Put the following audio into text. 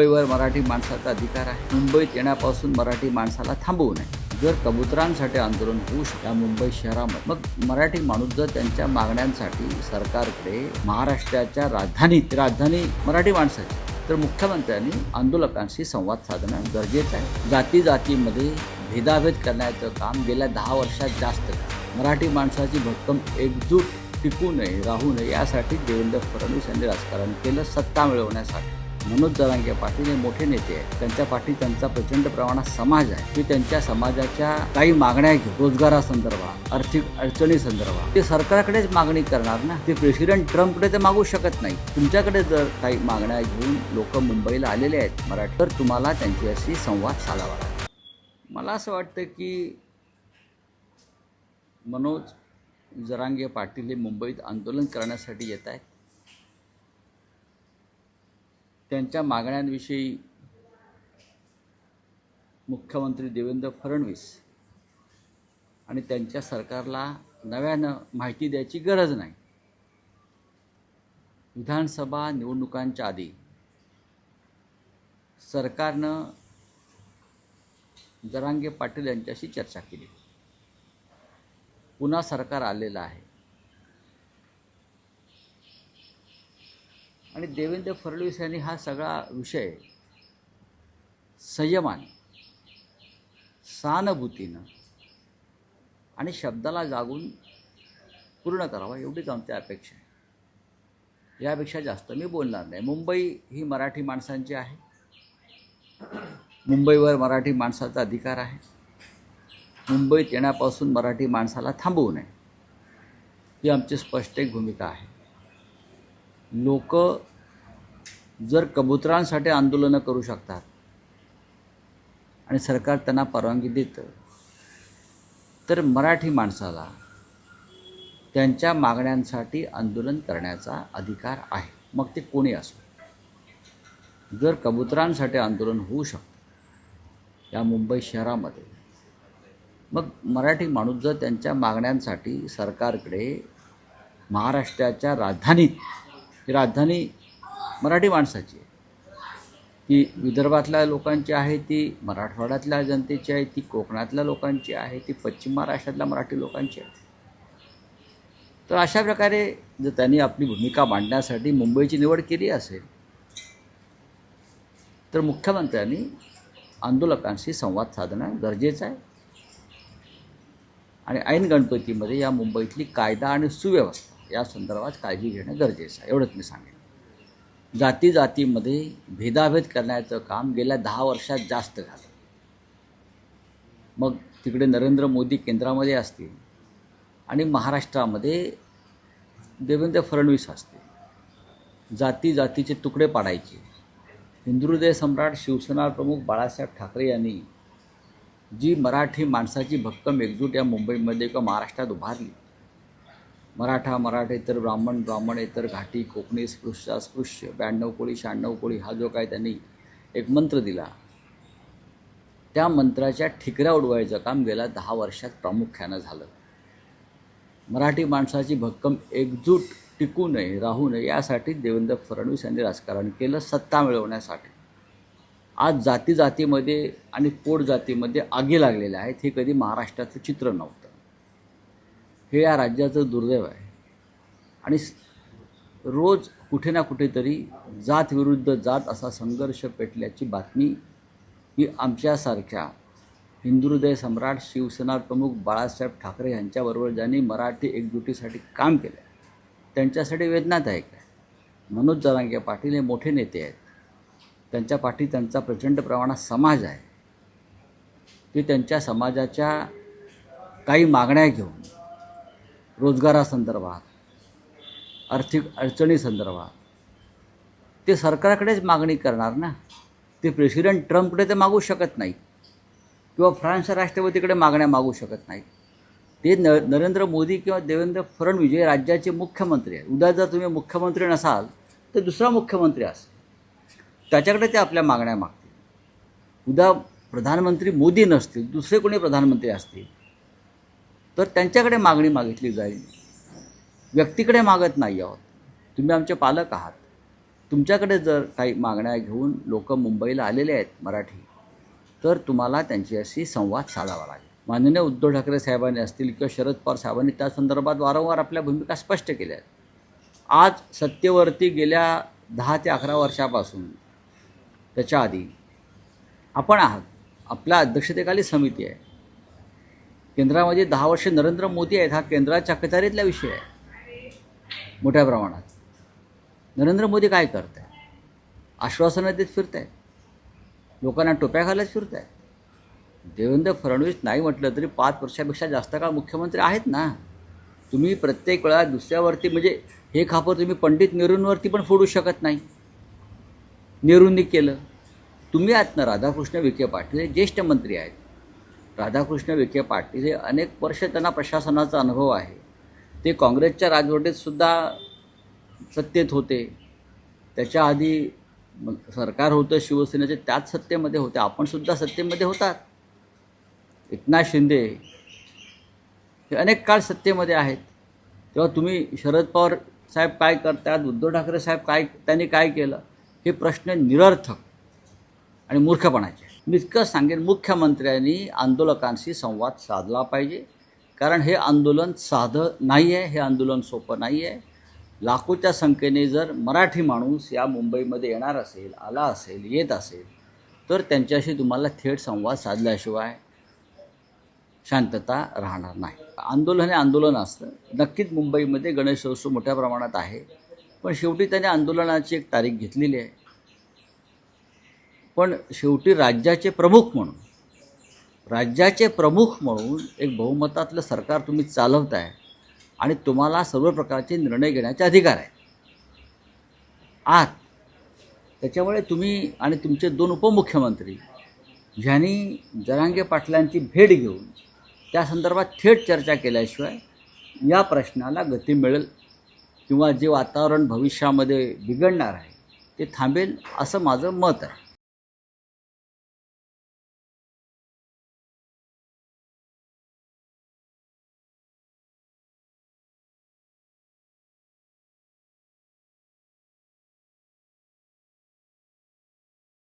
मुंबईवर मराठी माणसाचा अधिकार आहे. मुंबईत येण्यापासून मराठी माणसाला थांबवू नये. जर कबुतरांसाठी आंदोलन होऊ शकता मुंबई शहरामध्ये मग मराठी माणूस जर त्यांच्या मागण्यांसाठी सरकारकडे महाराष्ट्राच्या राजधानीत राजधानी मराठी माणसाची तर मुख्यमंत्र्यांनी आंदोलकांशी संवाद साधणं गरजेचं आहे. जाती जातीमध्ये भेदाभेद करण्याचं काम गेल्या दहा वर्षात जास्त मराठी माणसाची भक्कम एकजूट टिकू नये राहू नये यासाठी देवेंद्र फडणवीस यांनी राजकारण केलं सत्ता मिळवण्यासाठी. मनोज जरांगे पाटील हे मोठे नेते आहेत. त्यांच्या पाठी त्यांचा प्रचंड प्रमाणात समाज आहे. ते त्यांच्या समाजाच्या काही मागण्या घेऊन रोजगारासंदर्भात आर्थिक अडचणी संदर्भात ते सरकारकडेच मागणी करणार ना? ते प्रेसिडेंट ट्रम्पकडे ते मागू शकत नाही. तुमच्याकडे जर काही मागण्या घेऊन लोक मुंबईला आलेले आहेत मराठी तर तुम्हाला त्यांच्याशी संवाद साधावा लागेल. मला असं वाटतं की मनोज जरांगे पाटील हे मुंबईत आंदोलन करण्यासाठी येत आहेत. त्यांच्या मागण्यांविषयी मुख्यमंत्री देवेंद्र फडणवीस आणि त्यांच्या सरकारला नव्यानं माहिती द्यायची गरज नाही. विधानसभा निवडणुकांच्या आधी सरकारनं जरांगे पाटील यांच्याशी चर्चा केली. पुन्हा सरकार आलेलं आहे. आणि देवेंद्र फडणवीस यांनी हा सगळा विषय संयमाने सहानुभूतीनं आणि शब्दाला जागून पूर्ण करावा एवढीच आमची अपेक्षा आहे. यापेक्षा जास्त मी बोलणार नाही. मुंबई ही मराठी माणसांची आहे. मुंबईवर मराठी माणसाचा अधिकार आहे. मुंबईत येण्यापासून मराठी माणसाला थांबवू नये. ही आमची स्पष्ट एक भूमिका आहे. लोक जर कबुतरांसाठी आंदोलनं करू शकतात आणि सरकार त्यांना परवानगी देतं तर मराठी माणसाला त्यांच्या मागण्यांसाठी आंदोलन करण्याचा अधिकार आहे. मग ते कोणी असो. जर कबुतरांसाठी आंदोलन होऊ शकतं या मुंबई शहरामध्ये मग मराठी माणूस जर त्यांच्या मागण्यांसाठी सरकारकडे महाराष्ट्राच्या राजधानीत ही राजधानी मराठी माणसाची आहे. ती विदर्भातल्या लोकांची आहे ती मराठवाड्यातल्या जनतेची आहे ती कोकणातल्या लोकांची आहे ती पश्चिम महाराष्ट्रातल्या मराठी लोकांची आहे. तर अशा प्रकारे जर त्यांनी आपली भूमिका मांडण्यासाठी मुंबईची निवड केली असेल तर मुख्यमंत्र्यांनी आंदोलकांशी संवाद साधणं गरजेचं आहे. आणि ऐन गणपतीमध्ये या मुंबईतली कायदा आणि सुव्यवस्था या संदर्भात काळजी घेणं गरजेचं आहे एवढंच मी सांगेन. जाती जातीमध्ये भेदाभेद करण्याचं काम गेल्या दहा वर्षात जास्त झालं. मग तिकडे नरेंद्र मोदी केंद्रामध्ये असतील आणि महाराष्ट्रामध्ये देवेंद्र फडणवीस असतील. जाती जातीचे तुकडे पाडायचे. हिंदुहृदय सम्राट शिवसेना प्रमुख बाळासाहेब ठाकरे यांनी जी मराठी माणसाची भक्कम एकजूट या मुंबईमध्ये किंवा महाराष्ट्रात उभारली मराठा मराठेतर ब्राह्मण ब्राह्मणेतर घाटी कोकणी स्पृश्य अस्पृश्य ब्याण्णव कोळी शहाण्णव कोळी हा जो काय त्यांनी एक मंत्र दिला त्या मंत्राच्या ठिकऱ्या उडवायचं काम गेल्या दहा वर्षात प्रामुख्यानं झालं. मराठी माणसाची भक्कम एकजूट टिकू नये राहू नये यासाठी देवेंद्र फडणवीस यांनी राजकारण केलं सत्ता मिळवण्यासाठी. आज जाती जातीमध्ये आणि पोट जातीमध्ये आगी लागलेल्या आहेत हे कधी महाराष्ट्राचं चित्र नव्हतं. हे या राज्याचं दुर्दैव आहे. आणि रोज कुठे ना कुठेतरी जात विरुद्ध जात असा संघर्ष पेटल्याची बातमी ही आमच्यासारख्या हिंदुहृदय सम्राट शिवसेना प्रमुख बाळासाहेब ठाकरे यांच्याबरोबर ज्यांनी मराठी एकजुटीसाठी काम केलं त्यांच्यासाठी वेदनादायक आहे. मनोज जरांगे पाटील हे मोठे नेते आहेत. त्यांच्या पाठी त्यांचा प्रचंड प्रमाणात समाज आहे. ते त्यांच्या समाजाच्या काही मागण्या घेऊन रोजगारासंदर्भात आर्थिक अडचणीसंदर्भात. ते सरकारकडेच मागणी करणार ना? ते प्रेसिडेंट ट्रम्पकडे ते मागू शकत नाही किंवा फ्रान्सच्या राष्ट्रपतीकडे मागण्या मागू शकत नाहीत. ते न नरेंद्र मोदी किंवा देवेंद्र फडणवीस हे राज्याचे मुख्यमंत्री आहेत. उद्या जर तुम्ही मुख्यमंत्री नसाल तर दुसरा मुख्यमंत्री असेल. त्याच्याकडे ते आपल्या मागण्या मागतील. उद्या प्रधानमंत्री मोदी नसतील दुसरे कोणी प्रधानमंत्री असतील तर त्यांच्याकडे मागणी मागितली जाईल. व्यक्तीकडे मागत नाही आहोत. तुम्ही आमचे पालक आहात. तुमच्याकडे जर काही मागण्या घेऊन लोक मुंबईला आलेले आहेत मराठी तर तुम्हाला त्यांच्याशी संवाद साधावा लागेल. माननीय उद्धव ठाकरे साहेबांनी असतील किंवा शरद पवार साहेबांनी त्या संदर्भात वारंवार आपल्या भूमिका स्पष्ट केल्या आहेत. आज सत्तेवरती गेल्या दहा ते अकरा वर्षापासून त्याच्या आधी आपण आहात. आपल्या अध्यक्षतेखाली समिती आहे. केंद्रामध्ये दहा वर्ष नरेंद्र मोदी आहेत हा केंद्राच्या कचारीतला विषय आहे. मोठ्या प्रमाणात. नरेंद्र मोदी काय करत आहे आश्वासनं देत फिरत आहेत लोकांना टोप्या घालत फिरत आहेत देवेंद्र फडणवीस नाही म्हटलं तरी पाच वर्षापेक्षा जास्त काळ मुख्यमंत्री आहेत ना? तुम्ही प्रत्येक वेळा दुसऱ्यावरती म्हणजे हे खापर तुम्ही पंडित नेहरूंवरती पण फोडू शकत नाही. नेहरूंनी केलं. तुम्ही आहात ना राधाकृष्ण विखे पाटील हे ज्येष्ठ मंत्री आहेत. राधाकृष्ण विखे पाटील हे अनेक वर्ष त्यांना प्रशासनाचा अनुभव आहे. ते काँग्रेसच्या राजवटीत सुद्धा सत्तेत होते. त्याच्या आधी सरकार होतं शिवसेनेचे त्याच सत्तेमध्ये होते. आपणसुद्धा सत्तेमध्ये होतात. एकनाथ शिंदे हे अनेक काळ सत्तेमध्ये आहेत. तेव्हा तुम्ही शरद पवार साहेब काय करतात उद्धव ठाकरे साहेब काय त्यांनी काय केलं हे प्रश्न निरर्थक आणि मूर्खपणाचे मी इतकं सांगेन मुख्यमंत्र्यांनी आंदोलकांशी संवाद साधला पाहिजे. कारण हे आंदोलन साधं नाही आहे हे आंदोलन सोपं नाही आहे लाखोच्या संख्येने जर मराठी माणूस या मुंबईमध्ये येणार असेल आला असेल येत असेल तर त्यांच्याशी तुम्हाला थेट संवाद साधल्याशिवाय शांतता राहणार नाही. आंदोलन हे आंदोलन असतं. नक्कीच मुंबईमध्ये गणेशोत्सव मोठ्या प्रमाणात आहे. पण शेवटी त्याने आंदोलनाची एक तारीख घेतलेली आहे. पण शेवटी राज्याचे प्रमुख म्हणून राज्याचे प्रमुख म्हणून एक बहुमतातलं सरकार तुम्ही चालवताय आणि तुम्हाला सर्व प्रकारचे निर्णय घेण्याचे अधिकार आहे आत त्याच्यामुळे तुम्ही आणि तुमचे दोन उपमुख्यमंत्री ज्यांनी जरांगे पाटलांची भेट घेऊन त्या संदर्भात थेट चर्चा केल्याशिवाय या प्रश्नाला गती मिळेल किंवा जे वातावरण भविष्यामध्ये बिघडणार आहे ते थांबेल असं माझं मत आहे.